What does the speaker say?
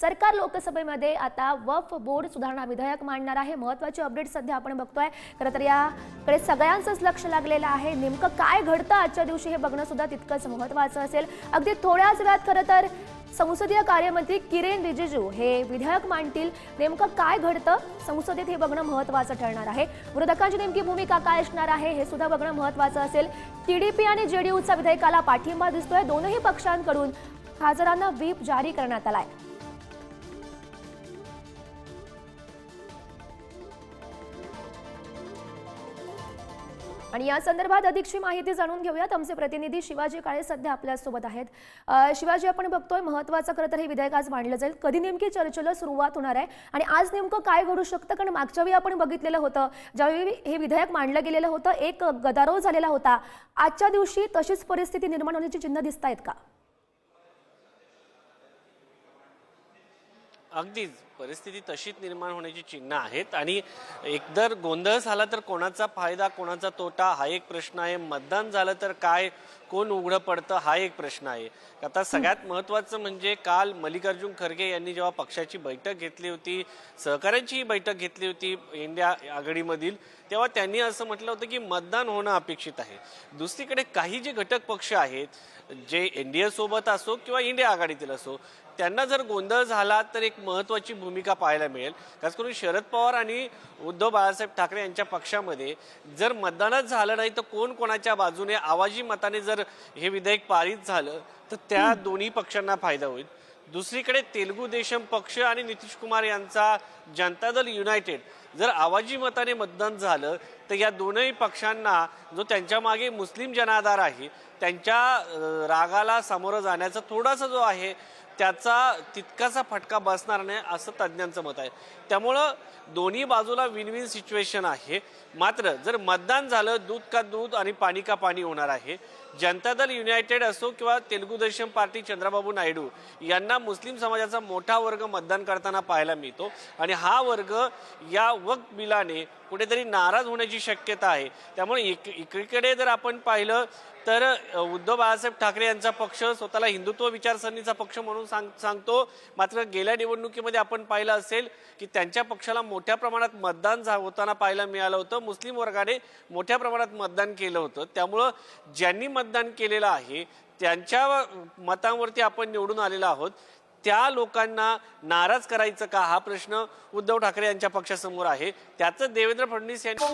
सरकार लोकसभेमध्ये आता वफ बोर्ड सुधारणा विधेयक मांडणार आहे. महत्वाची अपडेट सध्या आपण बघतोय. खरं तर याकडे सगळ्यांचंच लक्ष लागलेलं आहे. नेमकं काय घडतं आजच्या दिवशी हे बघणं सुद्धा तितकंच महत्वाचं असेल. अगदी थोड्याच वेळात खरं तर संसदीय कार्यमंत्री किरेन रिजिजू हे विधेयक मांडतील. नेमकं काय घडतं? संसदेत हे बघणं महत्वाचं ठरणार आहे. विरोधकांची नेमकी भूमिका काय असणार आहे हे सुद्धा बघणं महत्वाचं असेल. टीडीपी आणि जेडीयूचा विधेयकाला पाठिंबा दिसतोय. दोनही पक्षांकडून खासदारांना व्हीप जारी करण्यात आलाय. आणि या संदर्भात अधिकची माहिती जाणून घेऊयात. आमचे प्रतिनिधी शिवाजी काळे सध्या आपल्यासोबत आहेत. शिवाजी आपण बघतोय महत्वाचं खरं तर हे विधेयक आज मांडलं जाईल. कधी नेमकी चर्चेला सुरुवात होणार आहे आणि आज नेमकं काय घडू शकतं? कारण मागच्या वेळी आपण बघितलेलं होतं ज्यावेळी हे विधेयक मांडलं गेलेलं होतं एक गदारोळ झालेला होता. आजच्या दिवशी तशीच परिस्थिती निर्माण होण्याची चिन्ह दिसत आहेत का? अगदीच परिस्थिती तशीच निर्माण होण्याची चिन्ह आहेत. आणि एकदर गोंधळ झाला तर कोणाचा फायदा कोणाचा तोटा हा एक प्रश्न आहे. मतदान झालं तर काय कोण उघडं पडतं हा एक प्रश्न आहे. आता सगळ्यात महत्त्वाचं म्हणजे काल मल्लिकार्जुन खरगे यांनी जेव्हा पक्षाची बैठक घेतली होती सहकाऱ्यांचीही बैठक घेतली होती इंडिया आघाडीमधील तेव्हा त्यांनी असं म्हटलं होतं की मतदान होणं अपेक्षित आहे. दुसरीकडे काही जे घटक पक्ष आहेत जे एन डी एसोबत असो किंवा इंडिया आघाडीतील असो त्यांना जर गोंधळ झाला तर एक महत्त्वाची भूमिका पाहायला मिळेल. खास करून शरद पवार आणि उद्धव बाळासाहेब ठाकरे यांच्या पक्षामध्ये जर मतदानच झालं नाही तर कोण कोणाच्या बाजूने आवाजी मताने जर हे विधेयक पारित झालं तर त्या दोन्ही पक्षांना फायदा होईल. दुसरीकडे तेलुगू देशम पक्ष आणि नितीश कुमार यांचा जनता दल युनायटेड जर आवाजी मताने मतदान झालं तर या दोनही पक्षांना जो त्यांच्या मागे मुस्लिम जनाधार आहे त्यांच्या रागाला सामोरं जाण्याचा थोडासा जो आहे त्याचा तितकासा फटका बसणार नाही असं तज्ज्ञांचं मत आहे. त्यामुळं दोन्ही बाजूला विन विन सिच्युएशन आहे. मात्र जर मतदान झालं दूध का दूध आणि पाणी का पाणी होणार आहे जनता दल युनायटेड असो किंवा तेलुगू देशम पार्टी चंद्रबाबू नायडू यांना मुस्लिम समाजाचा मोठा वर्ग मतदान करताना पाहायला मिळतो. आणि हा वर्ग या वक बिलाने कुठेतरी नाराज होण्याची शक्यता आहे. त्यामुळे एक एकीकडे जर आपण पाहिलं तर उद्धव बाळासाहेब ठाकरे यांचा पक्ष स्वतःला हिंदुत्व विचारसरणीचा पक्ष म्हणून सांग सांगतो. मात्र गेल्या निवडणुकीमध्ये आपण पाहिलं असेल की त्यांच्या पक्षाला मोठ्या प्रमाणात मतदान झा होताना पाहायला मिळालं होतं. मुस्लिम वर्गाने मोठ्या प्रमाणात मतदान केलं होतं. त्यामुळं ज्यांनी मत मतदान केलेलं आहे त्यांच्या मतांवरती आपण निवडून आलेलो आहोत त्या लोकांना नाराज करायचं का? हा प्रश्न उद्धव ठाकरे यांच्या पक्षासमोर आहे. त्याचं देवेंद्र फडणवीस यांनी